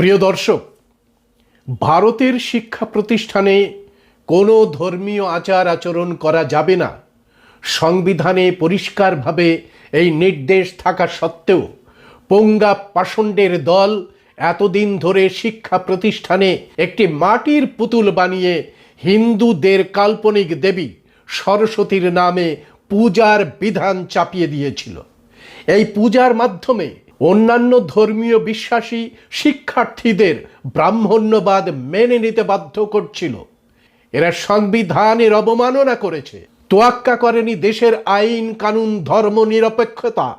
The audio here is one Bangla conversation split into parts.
প্রিয় দর্শক, ভারতের শিক্ষা প্রতিষ্ঠানে কোনো ধর্মীয় আচার আচরণ করা যাবে না। সংবিধানে পরিষ্কারভাবে এই নির্দেশ থাকা সত্ত্বেও পঙ্গা পাষণ্ডের দল এতদিন ধরে শিক্ষা প্রতিষ্ঠানে একটি মাটির পুতুল বানিয়ে হিন্দুদের কাল্পনিক দেবী সরস্বতীর নামে পূজার বিধান চাপিয়ে দিয়েছিল। এই পূজার মাধ্যমে অন্যান্য ধর্মীয় বিশ্বাসী শিক্ষার্থীদের ব্রাহ্মণ্যবাদ মেনে নিতে বাধ্য করছিল। এরা সংবিধানের অবমাননা করেছে। তোয়াক্কা করেনি দেশের আইন, কানুন, ধর্ম, নিরপেক্ষতা।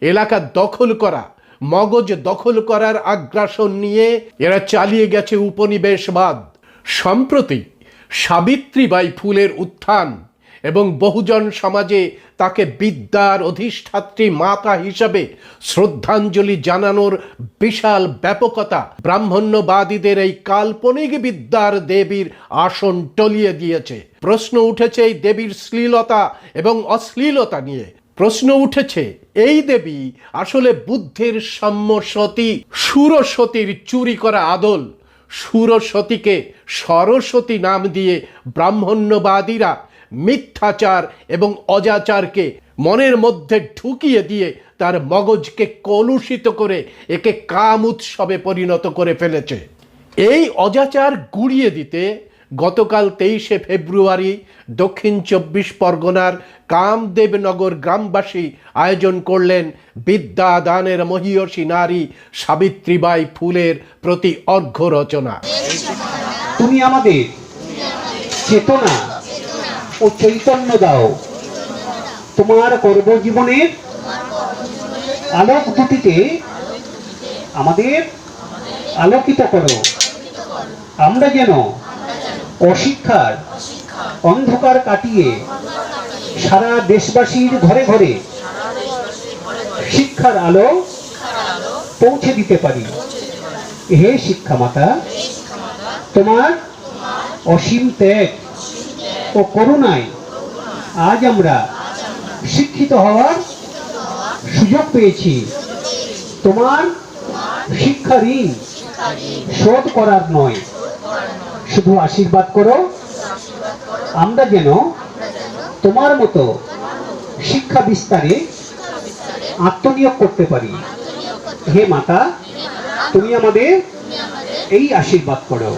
এলাকা দখল করা, মগজ দখল করার আগ্রাসন নিয়ে এরা চালিয়ে গেছে উপনিবেশবাদ। সম্প্রতি সাবিত্রীবাই ফুলের উত্থান এবং বহুজন সমাজে তাকে বিদ্যার অধিষ্ঠাত্রী মাতা হিসাবে শ্রদ্ধাঞ্জলি জানানোর বিশাল ব্যাপকতা ব্রাহ্মণ্যবাদীদের এই কাল্পনিক বিদ্যার দেবীর আসন টলিয়ে দিয়েছে। প্রশ্ন উঠেছে এই দেবীর শ্লীলতা এবং অশ্লীলতা নিয়ে। প্রশ্ন উঠেছে, এই দেবী আসলে বুদ্ধের সাম্য সতী সুরসতীর চুরি করা আদল। সুরসতীকে সরস্বতী নাম দিয়ে ব্রাহ্মণ্যবাদীরা মিথ্যাচার এবং অজাচারকে মনের মধ্যে ঢুকিয়ে দিয়ে তার মগজকে কলুষিত করে একে কাম উৎসবে পরিণত করে ফেলেছে। এই অজাচার গুড়িয়ে দিতে গতকাল তেইশে ফেব্রুয়ারি দক্ষিণ চব্বিশ পরগনার কামদেবনগর গ্রামবাসী আয়োজন করলেন বিদ্যাদানের মহীয়সী নারী সাবিত্রীবাই ফুলের প্রতি অর্ঘ্য রচনা। তুমি আমাদের চেতনা ও চৈতন্য দাও। তোমার কর্মজীবনের আলোক দুটিতে আমাদের আলোকিত করো। আমরা যেন অশিক্ষার অন্ধকার কাটিয়ে সারা দেশবাসীর ঘরে ঘরে শিক্ষার আলো পৌঁছে দিতে পারি। হে শিক্ষা মাতা তোমার অসীম ত্যাগ ও করুণায় আজ আমরা শিক্ষিত হওয়ার সুযোগ পেয়েছি। তোমার শিক্ষা ঋণ শোধ করার নয়। শুধু আশীর্বাদ করো। আমরা যেন তোমার মতো শিক্ষা বিস্তারে আত্মনিয়োগ করতে পারি। হে মাতা, তুমি আমাদের এই আশীর্বাদ করো।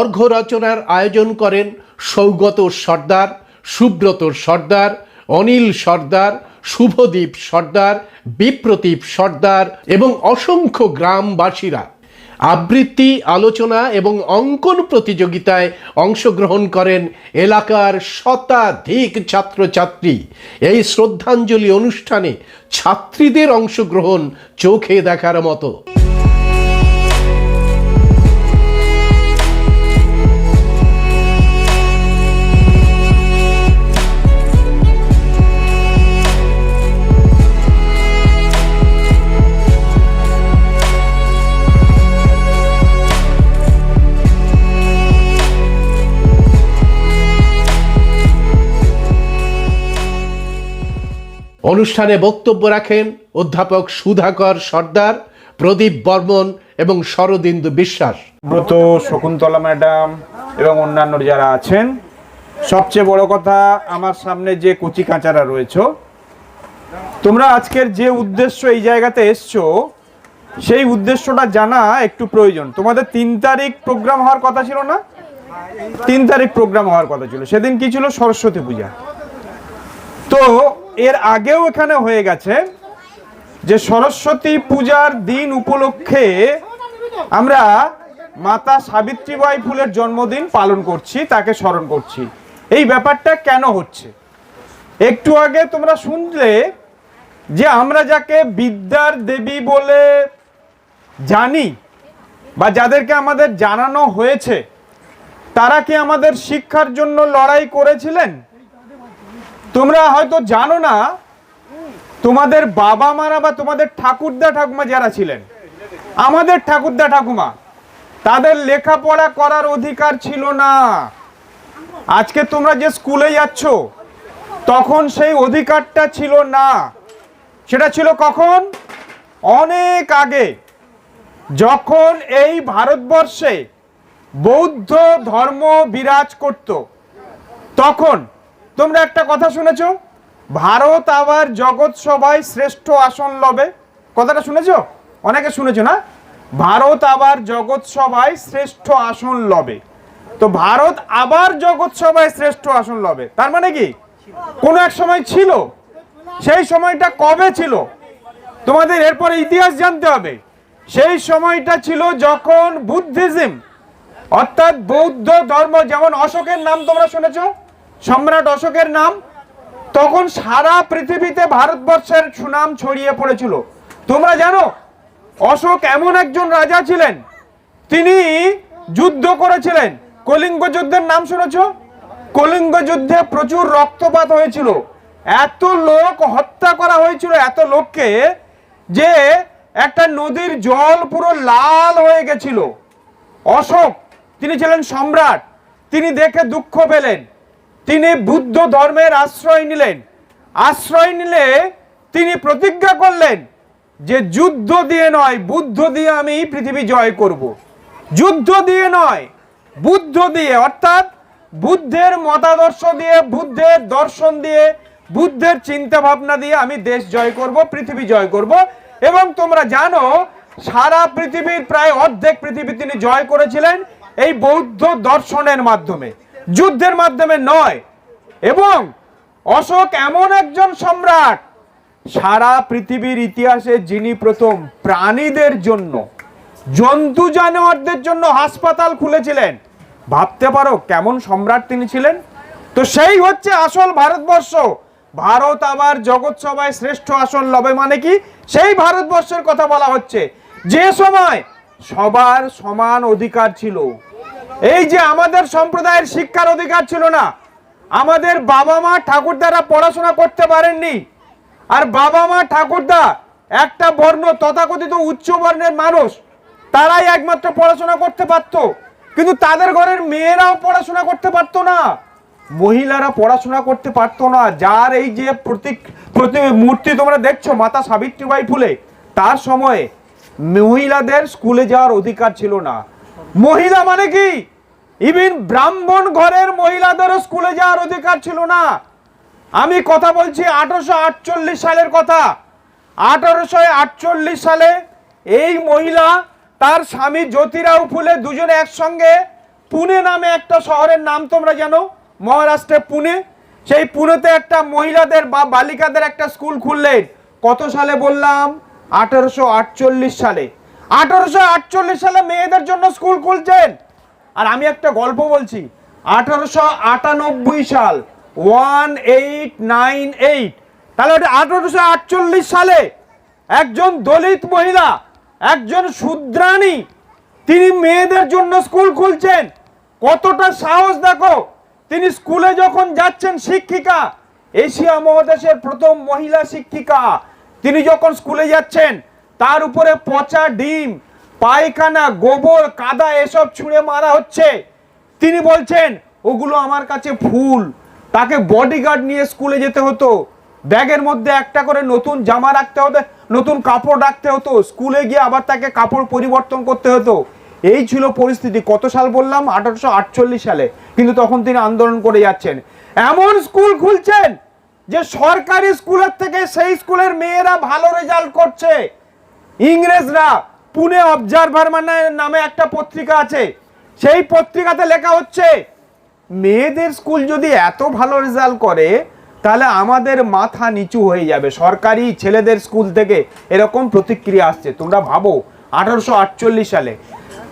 অর্ঘ্য রচনার আয়োজন করেন সৌগত সর্দার, সুব্রত সর্দার, অনিল সর্দার, শুভদীপ সর্দার বিপ্রতীপ সর্দার এবং অসংখ্য গ্রামবাসীরা। আবৃত্তি, আলোচনা এবং অঙ্কন প্রতিযোগিতায় অংশগ্রহণ করেন এলাকার শতাধিক ছাত্রছাত্রী। এই শ্রদ্ধাঞ্জলি অনুষ্ঠানে ছাত্রীদের অংশগ্রহণ চোখে দেখার মতো। অনুষ্ঠানে বক্তব্য রাখেন অধ্যাপক সুধাকর সর্দার, প্রদীপ বর্মন এবং শরদিন্দু বিশ্বাস। ব্রত, শকুন্তলা ম্যাডাম এবং অন্যান্য যারা আছেন, সবচেয়ে বড় কথা আমার সামনে যে কচি কাঁচারা রয়েছে, তোমরা আজকের যে উদ্দেশ্য এই জায়গাতে এসছো, সেই উদ্দেশ্যটা জানা একটু প্রয়োজন। তোমাদের তিন তারিখ প্রোগ্রাম হওয়ার কথা ছিল না? তিন তারিখ প্রোগ্রাম হওয়ার কথা ছিল। সেদিন কি ছিল? সরস্বতী পূজা। তো এর আগেও এখানে হয়ে গেছে যে সরস্বতী পূজার দিন উপলক্ষে আমরা মাতা সাবিত্রীবাই ফুলের জন্মদিন পালন করছি, তাকে স্মরণ করছি। এই ব্যাপারটা কেন হচ্ছে? একটু আগে তোমরা শুনলে যে আমরা যাকে বিদ্যার দেবী বলে জানি বা যাদেরকে আমাদের জানানো হয়েছে, তারা কি আমাদের শিক্ষার জন্য লড়াই করেছিলেন? তোমরা হয়তো জানো না, তোমাদের বাবা মারা বা তোমাদের ঠাকুরদা ঠাকুমা যারা ছিলেন, আমাদের ঠাকুরদা ঠাকুমা, তাদের লেখাপড়া করার অধিকার ছিল না। আজকে তোমরা যে স্কুলে যাচ্ছ, তখন সেই অধিকারটা ছিল না। সেটা ছিল কখন? অনেক আগে, যখন এই ভারতবর্ষে বৌদ্ধ ধর্ম বিরাজ করত, তখন তোমরা একটা কথা শুনেছ? ভারত আবার জগৎ সভায় শ্রেষ্ঠ আসন লবে। কথাটা শুনেছো? অনেকে শুনেছো না? ভারত আবার জগৎ সভায় শ্রেষ্ঠ আসন লবে। তো ভারত আবার জগৎ সভায় শ্রেষ্ঠ আসন লবে। তার মানে কি? কোনো এক সময় ছিল। সেই সময়টা কবে ছিল? তোমাদের এরপরে ইতিহাস জানতে হবে। সেই সময়টা ছিল যখন বুদ্ধিজম, অর্থাৎ বৌদ্ধ ধর্ম, যেমন অশোকের নাম তোমরা শুনেছো সম্রাট অশোকের নাম, তখন সারা পৃথিবীতে ভারতবর্ষের সুনাম ছড়িয়ে পড়েছিল। তোমরা জানো, অশোক এমন একজন রাজা ছিলেন, তিনি যুদ্ধ করেছিলেন। কলিঙ্গ যুদ্ধের নাম শুনেছ? কলিঙ্গ যুদ্ধে প্রচুর রক্তপাত হয়েছিল। এত লোক হত্যা করা হয়েছিল, এত লোককে, যে একটা নদীর জল পুরো লাল হয়ে গেছিল। অশোক, তিনি ছিলেন সম্রাট, তিনি দেখে দুঃখ পেলেন। তিনি বুদ্ধ ধর্মের আশ্রয় নিলেন। আশ্রয় নিলে তিনি প্রতিজ্ঞা করলেন যে যুদ্ধ দিয়ে নয়, বুদ্ধ দিয়ে আমি পৃথিবী জয় করব। যুদ্ধ দিয়ে নয়, বুদ্ধ দিয়ে, অর্থাৎ বুদ্ধের মতাদর্শ দিয়ে, বুদ্ধের দর্শন দিয়ে, বুদ্ধের চিন্তা ভাবনা দিয়ে আমি দেশ জয় করব, পৃথিবী জয় করব। এবং তোমরা জানো, সারা পৃথিবীর প্রায় অর্ধেক পৃথিবী তিনি জয় করেছিলেন এই বৌদ্ধ দর্শনের মাধ্যমে। যুদ্ধের মাধ্যমে নয়, এবং অশোক এমন একজন সম্রাট, সারা পৃথিবীর ইতিহাসে যিনি প্রথম প্রাণীদের জন্য, জন্তু জানোয়ারদের জন্য হাসপাতাল খুলেছিলেন। ভাবতে পারো কেমন সম্রাট তিনি ছিলেন? তো সেই হচ্ছে আসল ভারতবর্ষ। ভারত আবার জগৎ সভায় শ্রেষ্ঠ আসন লবে মানে কি? সেই ভারতবর্ষের কথা বলা হচ্ছে। যে সময় সবার সমান অধিকার ছিল এই যে আমাদের সম্প্রদায়ের শিক্ষার অধিকার ছিল না, আমাদের বাবা মা ঠাকুরদারা পড়াশোনা করতে পারেননি। আর বাবা মা ঠাকুরদা একটা বর্ণ তথাকথিত উচ্চ বর্ণের মানুষ, তারাই একমাত্র পড়াশোনা করতে পারতো। কিন্তু তাদের ঘরের মেয়েরাও পড়াশোনা করতে পারতো না। মহিলারা পড়াশোনা করতে পারতো না। যার এই যে প্রতীক প্রতি মূর্তি তোমরা দেখছ, মাতা সাবিত্রীবাই ফুলে, তার সময়ে মহিলাদের স্কুলে যাওয়ার অধিকার ছিল না। মহিলা মানে কি? ইভিন ব্রাহ্মণ ঘরের মহিলাদেরও স্কুলে যাওয়ার অধিকার ছিল না। আমি কথা বলছি আঠারোশো আটচল্লিশ সালের কথা। আঠারোশো আটচল্লিশ সালে এই মহিলা তার স্বামী জ্যোতিরাও ফুলে দুজনে একসঙ্গে পুনে নামে একটা শহরের নাম তোমরা জানো, মহারাষ্ট্রে পুনে। সেই পুনেতে একটা মহিলাদের বা বালিকাদের একটা স্কুল খুললেন। কত সালে বললাম? আঠারোশো আটচল্লিশ সালে। আঠারোশো আটচল্লিশ সালে মেয়েদের জন্য স্কুল খুলছেন। আর আমি একটা গল্প বলছি। আঠারোশো আটানব্বই সাল, ওয়ান এইট নাইন এইট। তাহলে ওটা আঠারোশো আটচল্লিশ সালে একজন দলিত মহিলা, একজন শূদ্রাণী তিনি মেয়েদের জন্য স্কুল খুলছেন। কতটা সাহস দেখো, তিনি স্কুলে যখন যাচ্ছেন শিক্ষিকা, এশিয়া মহাদেশের প্রথম মহিলা শিক্ষিকা, তিনি যখন স্কুলে যাচ্ছেন তার উপরে পচা ডিম, পায়খানা, গোবর, কাদা, এসব ছুঁড়ে মারা হচ্ছে। তিনি বলছেন, ওগুলো আমার কাছে ফুল। তাকে বডিগার্ড নিয়ে স্কুলে যেতে হতো। ব্যাগের মধ্যে একটা করে নতুন জামা রাখতে হতো, নতুন কাপড় রাখতে হতো। স্কুলে গিয়ে আবার তাকে কাপড় পরিবর্তন করতে হতো। এই ছিল পরিস্থিতি। কত সাল বললাম? আঠারোশো আটচল্লিশ সালে। কিন্তু তখন তিনি আন্দোলন করে যাচ্ছেন। এমন স্কুল খুলছেন যে সরকারি স্কুলের থেকে সেই স্কুলের মেয়েরা ভালো রেজাল্ট করছে। ইংরেজরা পুনে অবজারভার মানে নামে একটা পত্রিকা আছে। সেই পত্রিকাতে লেখা হচ্ছে, মেয়েদের স্কুল যদি এত ভালো রেজাল্ট করে, তাহলে আমাদের মাথা নিচু হয়ে যাবে। সরকারি ছেলেদের স্কুল থেকে এরকম প্রতিক্রিয়া আসছে। তোমরা ভাবো, আঠারোশো আটচল্লিশ সালে।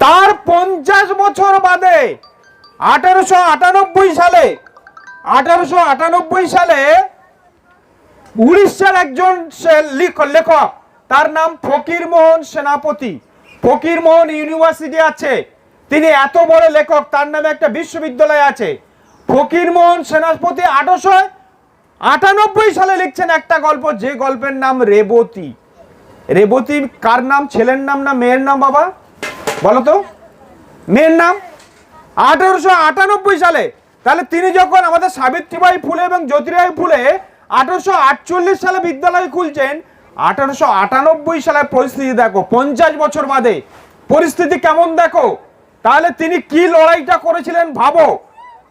তার পঞ্চাশ বছর বাদে, আঠারোশো আটানব্বই সালে, আঠারোশো আটানব্বই সালে উড়িষ্যার একজন লেখক তার নাম ফকির মোহন সেনাপতি। ফকির মোহন ইউনিভার্সিটি আছে। তিনি এত বড় লেখক, তার নামে একটা বিশ্ববিদ্যালয় আছে। ফকির মোহন সেনাপতি আঠারোশো আটানব্বই সালে লিখছেন একটা গল্প, যে গল্পের নাম রেবতী। রেবতী কার নাম, ছেলের নাম না মেয়ের নাম বাবা? বলো তো। মেয়ের নাম? আঠারোশো আটানব্বই সালে। তাহলে তিনি যখন আমাদের সাবিত্রীবাই ফুলে এবং জ্যোতিরাই ফুলে আঠারোশো আটচল্লিশ সালে বিদ্যালয় খুলছেন আঠারোশো আটানব্বই সালের পরিস্থিতি দেখো, পঞ্চাশ বছর বাদে। পরিস্থিতি কেমন দেখো? তাহলে তিনি কি লড়াইটা করেছিলেন ভাবো।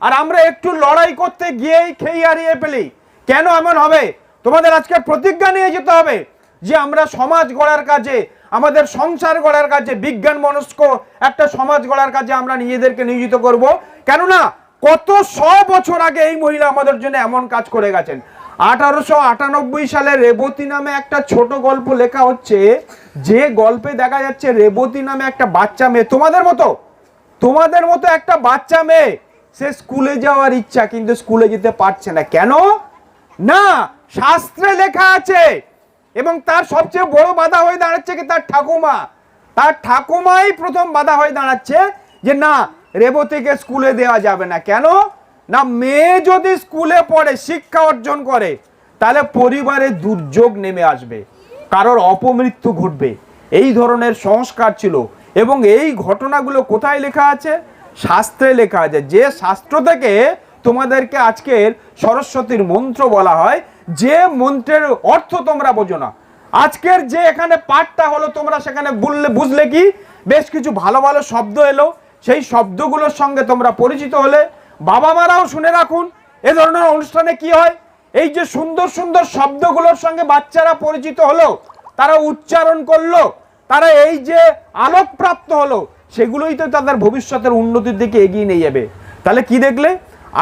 আর আমরা একটু লড়াই করতে গিয়েই খেয়ে হারিয়ে ফেলি। কেন এমন হবে? তোমাদের আজকে প্রতিজ্ঞা নিয়ে যেতে হবে যে আমরা সমাজ গড়ার কাজে, আমাদের সংসার গড়ার কাজে, বিজ্ঞান মনস্ক একটা সমাজ গড়ার কাজে আমরা নিজেদেরকে নিয়োজিত করব। কেননা, কত শ বছর আগে এই মহিলা আমাদের জন্য এমন কাজ করে গেছেন। আঠারোশো আটানব্বই সালে রেবতী নামে একটা ছোট গল্প লেখা হচ্ছে, যে গল্পে দেখা যাচ্ছে রেবতী নামে একটা বাচ্চা মেয়ে, তোমাদের মতো তোমাদের মতো একটা বাচ্চা মেয়ে, সে স্কুলে যাওয়ার ইচ্ছা, কিন্তু স্কুলে যেতে পারছে না। কেন? না, শাস্ত্রে লেখা আছে, এবং তার সবচেয়ে বড় বাধা হয়ে দাঁড়াচ্ছে কি তার ঠাকুমা। তার ঠাকুমাই প্রথম বাধা হয়ে দাঁড়াচ্ছে যে, না, রেবতীকে স্কুলে দেওয়া যাবে না। কেন? না, মেয়ে যদি স্কুলে পড়ে, শিক্ষা অর্জন করে, তাহলে পরিবারে দুর্যোগ নেমে আসবে। কারোর অপমৃত্যু ঘটবে। এই ধরনের সংস্কার ছিল। এবং এই ঘটনাগুলো কোথায় লেখা আছে? শাস্ত্রে লেখা আছে। যে শাস্ত্র থেকে তোমাদেরকে আজকের সরস্বতীর মন্ত্র বলা হয়, যে মন্ত্রের অর্থ তোমরা বোঝো না। আজকের যে এখানে পাঠটা হলো, তোমরা সেখানে বুঝলে বুঝলে কি? বেশ কিছু ভালো ভালো শব্দ এলো। সেই শব্দগুলোর সঙ্গে তোমরা পরিচিত হলে বাবা মারাও শুনে রাখুন, এ ধরনের অনুষ্ঠানে কি হয়? এই যে সুন্দর সুন্দর শব্দগুলোর সঙ্গে বাচ্চারা পরিচিত হলো, তারা উচ্চারণ করল, তারা এই যে আলোক প্রাপ্ত হলো, সেগুলোই তো তাদের ভবিষ্যতের উন্নতির দিকে এগিয়ে নিয়ে যাবে। তাহলে কি দেখলে?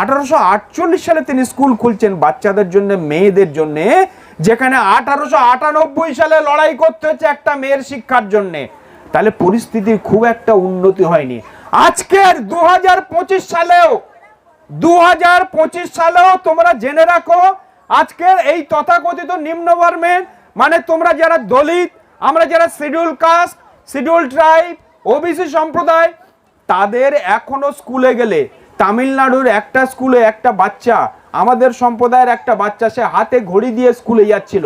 আঠারোশো আটচল্লিশ সালে তিনি স্কুল খুলছেন বাচ্চাদের জন্য, মেয়েদের জন্য, যেখানে আঠারোশো আটানব্বই সালে লড়াই করতে হচ্ছে একটা মেয়ের শিক্ষার জন্যে। তাহলে পরিস্থিতির খুব একটা উন্নতি হয়নি। আজকের দু হাজার পঁচিশ সালেও দু হাজার পঁচিশ সালেও তোমরা জেনে রাখো, আজকের এই তথাকথিত নিম্নবর্মের মানে তোমরা যারা দলিত, আমরা যারা schedule caste, schedule tribe OBC সম্প্রদায়, তাদের এখনও স্কুলে গেলে, তামিলনাড়ুর একটা স্কুলে একটা বাচ্চা, আমাদের সম্প্রদায়ের একটা বাচ্চা, সে হাতে ঘড়ি দিয়ে স্কুলে যাচ্ছিল।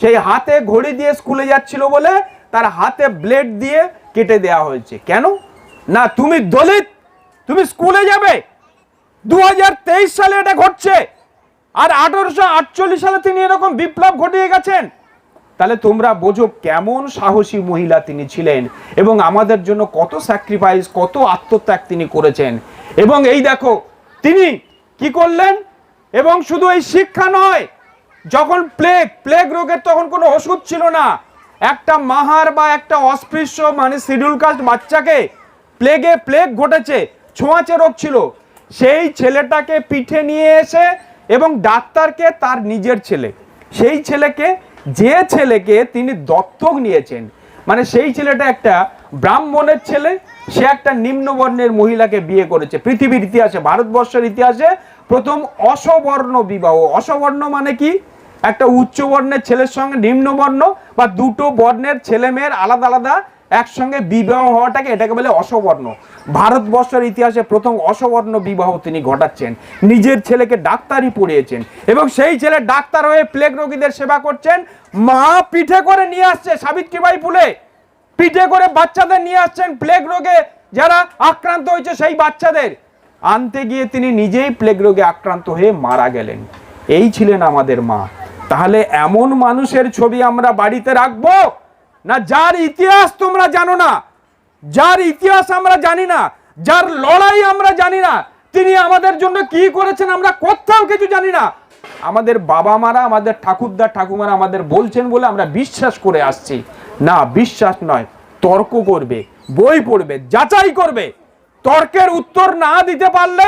সেই হাতে ঘড়ি দিয়ে স্কুলে যাচ্ছিল বলে তার হাতে ব্লেড দিয়ে কেটে দেওয়া হয়েছে। কেন? না, তুমি দলিত, তুমি স্কুলে যাবে। দু হাজার তেইশ সালে এটা ঘটছে। আর আঠারোশো আটচল্লিশ সালে তিনি এরকম বিপ্লব ঘটিয়ে গেছেন। তাহলে তোমরা বোঝো কেমন সাহসী মহিলা তিনি ছিলেন এবং আমাদের জন্য কত স্যাক্রিফাইস কত আত্মত্যাগ তিনি করেছেন। এবং এই দেখো, তিনি কি করলেন? এবং শুধু এই শিক্ষা নয়, যখন প্লেগ প্লেগ রোগের তখন কোনো ওষুধ ছিল না। একটা মাহার বা একটা অস্পৃশ্য মানে শিডিউল কাস্ট বাচ্চাকে প্লেগে প্লেগ ঘটেছে, ছোঁয়াচে রোগ ছিল। সেই ছেলেটাকে পিঠে নিয়ে এসে এবং ডাক্তারকে তার নিজের ছেলে। সেই ছেলেকে, যে ছেলেকে তিনি দত্তক নিয়েছেন। মানে সেই ছেলেটা একটা ব্রাহ্মণের ছেলে, সে একটা নিম্নবর্ণের মহিলাকে বিয়ে করেছে। পৃথিবীর ইতিহাসে, ভারতবর্ষের ইতিহাসে প্রথম অসবর্ণ বিবাহ। অসবর্ণ মানে কি? একটা উচ্চ বর্ণের ছেলের সঙ্গে নিম্নবর্ণ বা দুটো বর্ণের ছেলে মেয়ের আলাদা আলাদা একসঙ্গে বিবাহ হওয়াটাকে এটাকে বলে অসবর্ণ। ভারতবর্ষের ইতিহাসে প্রথম অসবর্ণ বিবাহ তিনি ঘটাচ্ছেন। নিজের ছেলেকে ডাক্তারই পড়িয়েছেন এবং সেই ছেলে ডাক্তার হয়ে প্লেগ রোগীদের সেবা করছেন। মা পিঠে করে নিয়ে আসছে সাবিত্রীবাই ফুলে। পিঠে করে বাচ্চাদের নিয়ে আসছেন প্লেগ রোগে। যারা আক্রান্ত হয়েছে সেই বাচ্চাদের। আনতে গিয়ে তিনি নিজেই প্লেগ রোগে আক্রান্ত হয়ে মারা গেলেন। এই ছিলেন আমাদের মা। তাহলে এমন মানুষের ছবি আমরা বাড়িতে রাখব? না, যার ইতিহাস তোমরা জানো না, যার ইতিহাস আমরা জানি না, যার লড়াই আমরা জানি না, তিনি আমাদের জন্য কি করেছেন আমরা কোথাও কিছু জানি না। আমাদের বাবা মারা আমাদের ঠাকুরদা, ঠাকুমারা আমাদের বলছেন বলে আমরা বিশ্বাস করে আসছি। না, বিশ্বাস নয়, তর্ক করবে, বই পড়বে, যাচাই করবে। তর্কের উত্তর না দিতে পারলে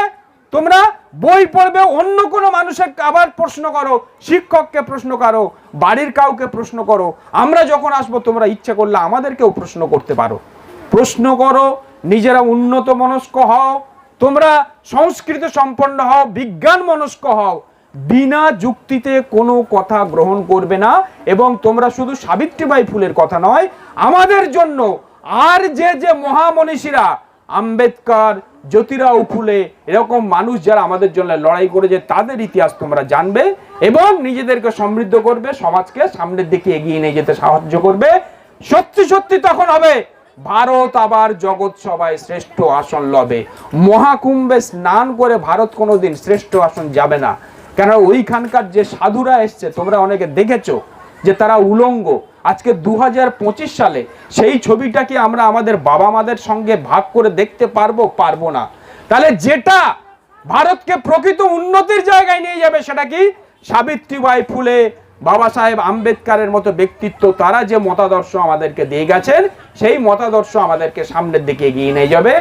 তোমরা বই পড়বে, অন্য কোনো মানুষের আবার প্রশ্ন করো, শিক্ষককে প্রশ্ন করো, বাড়ির কাউকে প্রশ্ন করো। আমরা যখন আসব, তোমরা ইচ্ছে করলে আমাদেরকেও প্রশ্ন করতে পারো। প্রশ্ন করো, নিজেরা উন্নত মনস্ক হও। তোমরা সংস্কৃত সম্পন্ন হও, বিজ্ঞান মনস্ক হও। বিনা যুক্তিতে কোনো কথা গ্রহণ করবে না এবং তোমরা শুধু সাবিত্রীবাই ফুলের কথা নয়, আমাদের জন্য আর যে যে মহামনীষীরা, আম্বেদকর জ্যোতিরাও ফুলে, এরকম মানুষ যারা আমাদের জন্য লড়াই করেছে, তাদের ইতিহাস তোমরা জানবে এবং নিজেদেরকে সমৃদ্ধ করবে, সমাজকে সামনের দিকে এগিয়ে নিয়ে যেতে সাহায্য করবে। সত্যি সত্যি তখন হবে। ভারত আবার জগৎ সভায় শ্রেষ্ঠ আসন লবে। মহাকুম্ভে স্নান করে ভারত কোনোদিন শ্রেষ্ঠ আসন যাবে না। কেন ওইখানকার যে সাধুরা এসছে, তোমরা অনেকে দেখেছ যে তারা উলঙ্গ। আজকে দু হাজার পঁচিশ সালে সেই ছবিটাকে আমরা আমাদের বাবা মাদের সঙ্গে ভাগ করে দেখতে পারব পারব না। তাহলে যেটা ভারতকে প্রকৃত উন্নতির জায়গায় নিয়ে যাবে সেটা কি? সাবিত্রীবাই ফুলে, বাবা সাহেব আম্বেদকারের মতো ব্যক্তিত্ব, তারা যে মতাদর্শ আমাদেরকে দিয়ে গেছেন, সেই মতাদর্শ আমাদেরকে সামনের দিকে এগিয়ে নিয়ে যাবে।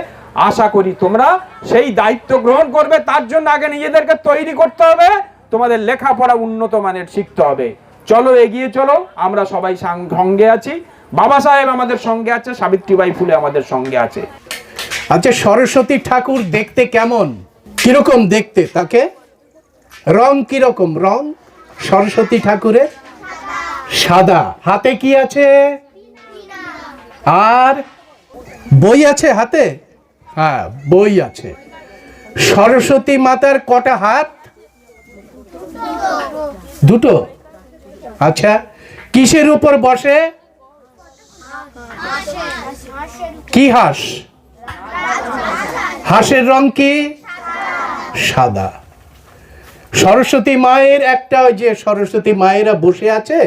আশা করি তোমরা সেই দায়িত্ব গ্রহণ করবে, তার জন্য আগে নিজেদেরকে তৈরি করতে হবে, তোমাদের লেখাপড়া উন্নত মানের শিখতে হবে। চলো, এগিয়ে চলো। আমরা সবাই সঙ্গে আছি। বাবা সাহেব আমাদের সঙ্গে আছে, সাবিত্রীবাই ফুলে আমাদের সঙ্গে আছে। আচ্ছা সরস্বতী ঠাকুর দেখতে কেমন? কীরকম দেখতে তাকে? রং কীরকম? রং সরস্বতী ঠাকুরের? সাদা। হাতে কি আছে? আর বই আছে হাতে? হ্যাঁ বই আছে। সরস্বতী মাতার কটা হাত? দুটো। আচ্ছা কিসের উপর বসে? কি হাঁস? হাঁসের রং কি? সাদা। সরস্বতী মায়ের একটা ওই যে সরস্বতী মায়েরা বসে আছে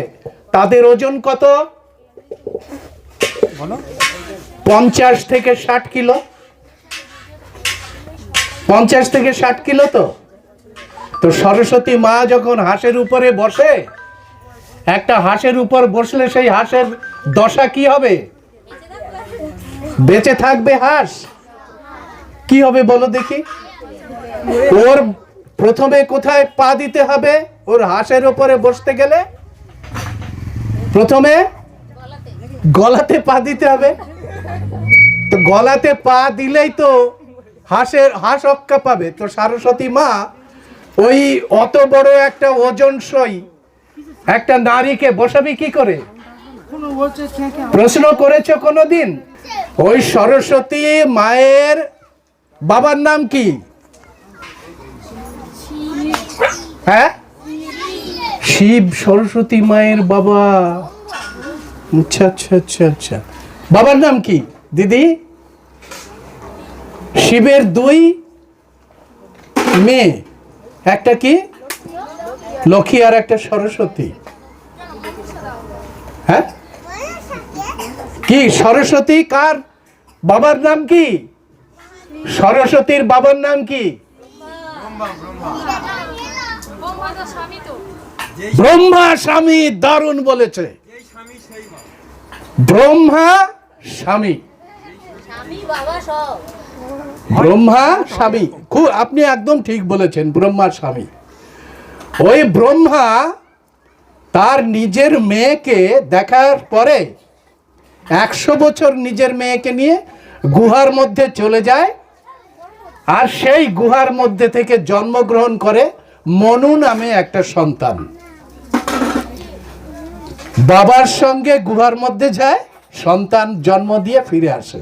তাদের ওজন কত? পঞ্চাশ থেকে ষাট কিলো। পঞ্চাশ থেকে ষাট কিলো তো? তো সরস্বতী মা যখন হাঁসের উপরে বসে একটা হাঁসের উপর বসলে সেই হাঁসের দশা কি হবে? বেঁচে থাকবে হাঁস। কি হবে বলো দেখি। ওর প্রথমে কোথায় পা দিতে হবে? ওর হাঁসের ওপরে বসতে গেলে? প্রথমে গলাতে পা দিতে হবে। তো গলাতে পা দিলেই তো হাঁসের, হাঁস অক্কা পাবে। তো সরস্বতী মা, ওই অত বড় একটা ওজন সই একটা নারীকে বসাবি কি করে? প্রশ্ন করেছ কোনোদিন? ওই সরস্বতী মায়ের বাবার নাম কি? হ্যাঁ? শিব সরস্বতী মায়ের বাবা। আচ্ছা আচ্ছা আচ্ছা আচ্ছা। বাবার নাম কি? দিদি? শিবের দুই মেয়ে। একটা কি? লক্ষ্মী আর একটা সরস্বতী। হ্যাঁ? কি, সরস্বতী কার? বাবার নাম কি? সরস্বতীর বাবার নাম কি? ব্রহ্মা স্বামী দারুণ বলেছে। ব্রহ্মা স্বামী। ব্রহ্মা স্বামী। খুব, আপনি একদম ঠিক বলেছেন, ব্রহ্মা স্বামী। ওই ব্রহ্মা তার নিজের মেয়েকে দেখার পরে একশো বছর নিজের মেয়েকে নিয়ে গুহার মধ্যে চলে যায় আর সেই গুহার মধ্যে থেকে জন্মগ্রহণ করে মনু নামে একটা সন্তান। বাবার সঙ্গে গুহার মধ্যে যায়, সন্তান জন্ম দিয়ে ফিরে আসে।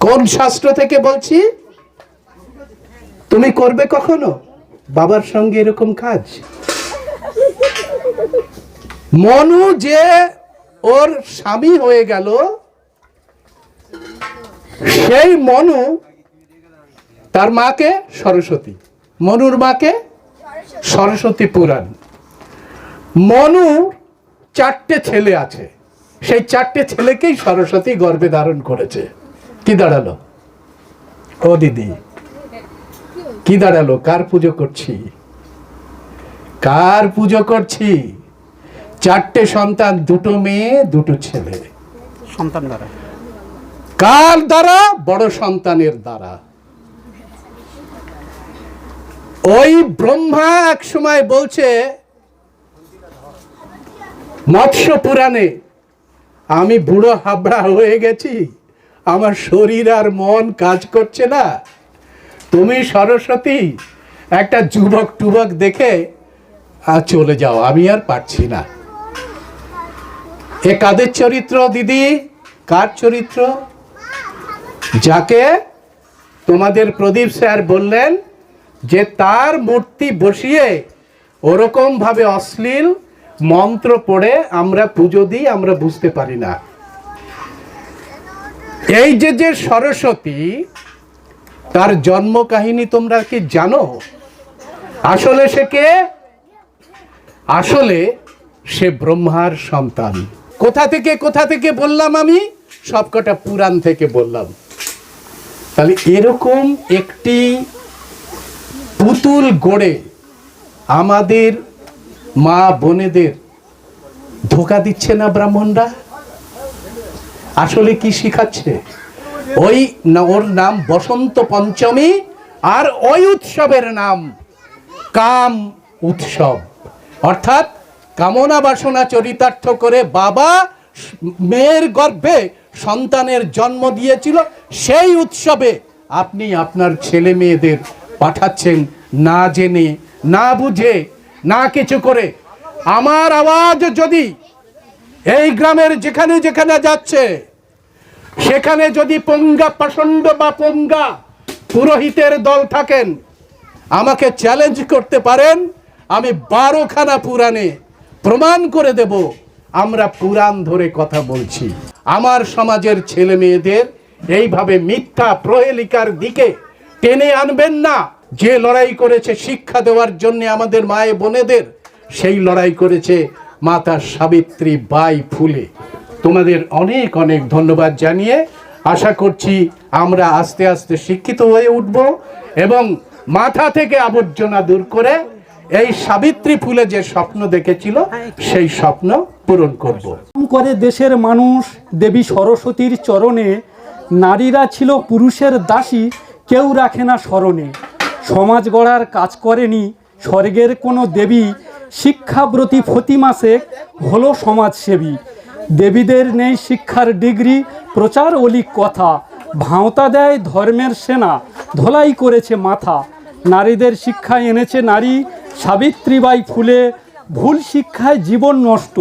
কোন শাস্ত্র থেকে বলছি? তুমি করবে কখনো? বাবার সঙ্গে এরকম কাজ? মনু যে ওর স্বামী হয়ে গেল, সেই মনু তার মাকে সরস্বতী, মনুর মাকে সরস্বতী পুরাণ। মনু চারটে ছেলে আছে, সেই চারটে ছেলেকেই সরস্বতী গর্বে ধারণ করেছে। কি দাঁড়াল? ও দিদি। কি দাঁড়াল? কার পুজো করছি? কার পুজো করছি? চারটে সন্তান দুটো মেয়ে দুটো ছেলে। সন্তান দ্বারা। কার দ্বারা? বড় সন্তানের দ্বারা। ওই ব্রহ্মা এক সময় বলছে মৎস্য পুরাণে আমি বুড়ো হাবড়া হয়ে গেছি আমার শরীর আর মন কাজ করছে না। তুমি সরস্বতী, একটা যুবক টুবক দেখে আর চলে যাও, আমি আর পারছি না। এ কাদের চরিত্র, দিদি? কার চরিত্র? যাকে তোমাদের প্রদীপ স্যার বললেন যে তার মূর্তি বসিয়ে ওরকম ভাবে অশ্লীল মন্ত্র পড়ে আমরা পুজো দিই, আমরা বুঝতে পারি না। এই যে যে সরস্বতী তার জন্ম কাহিনী তোমরা কি জানো? আসলে সে কে? আসলে সে ব্রহ্মার সন্তান। কোথা থেকে কোথা থেকে বললাম আমি? সবকটা পুরাণ থেকে বললাম। তাহলে এরকম একটি পুতুল গড়ে আমাদের মা বোনেদের ধোকা দিচ্ছে না ব্রাহ্মণরা? আসলে কি শিখাচ্ছে? ওই ওর নাম বসন্ত পঞ্চমী আর ওই উৎসবের নাম কাম উৎসব। অর্থাৎ কামনা বাসনা চরিতার্থ করে বাবা মেয়ের গর্ভে সন্তানের জন্ম দিয়েছিল, সেই উৎসবে আপনি আপনার ছেলে মেয়েদের পাঠাচ্ছেন না জেনে, না বুঝে, না কিছু করে। আমার আওয়াজ যদি এই গ্রামের যেখানে যেখানে যাচ্ছে সেখানে যদি পঙ্গা পাষণ্ড বা পঙ্গা পুরোহিতের দল থাকেন, আমাকে চ্যালেঞ্জ করতে পারেন, আমি বারোখানা পুরাণে প্রমাণ করে দেব, আমরা পুরাণ ধরে কথা বলছি। আমার সমাজের ছেলে মেয়েদের এইভাবে মিথ্যা প্রহেলিকার দিকে টেনে আনবেন না। যে লড়াই করেছে শিক্ষা দেওয়ার জন্য আমাদের মায়ে বোনেদের, সেই লড়াই করেছে মাতা সাবিত্রী বাই ফুলে। তোমাদের অনেক অনেক ধন্যবাদ জানিয়ে আশা করছি আমরা আস্তে আস্তে শিক্ষিত হয়ে উঠব এবং মাথা থেকে আবর্জনা দূর করে এই সাবিত্রী ফুলে যে স্বপ্ন দেখেছিল, সেই স্বপ্ন পূরণ করব। করে দেশের মানুষ, দেবী সরস্বতীর চরণে। নারীরা ছিল পুরুষের দাসী, কেউ রাখে না স্মরণে। সমাজ গড়ার কাজ করেনি স্বর্গের কোনো দেবী। শিক্ষাব্রতী ফতিমা শেখ হলো সমাজসেবী। দেবীদের নেই শিক্ষার ডিগ্রি, প্রচার অলিক কথা। ভাঁওতা দেয় ধর্মের সেনা, ধোলাই করেছে মাথা। নারীদের শিক্ষা এনেছে নারী, সাবিত্রীবাই ফুলে। ভুল শিক্ষায় জীবন নষ্ট,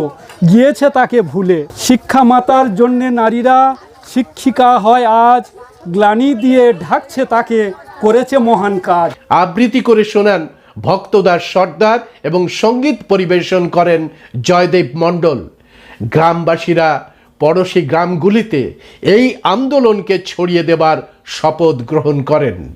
গিয়েছে তাকে ভুলে। শিক্ষা মাতার জন্যে নারীরা শিক্ষিকা হয় আজ, গ্লানি দিয়ে ঢাকছে তাকে, করেছে মহান কাজ। আবৃত্তি করে শোনান ভক্তদাস সর্দার এবং সংগীত পরিবেশন করেন জয়দেব মণ্ডল। গ্রামবাসীরা পড়শি গ্রামগুলিতে এই আন্দোলনকে ছড়িয়ে দেবার শপথ গ্রহণ করেন।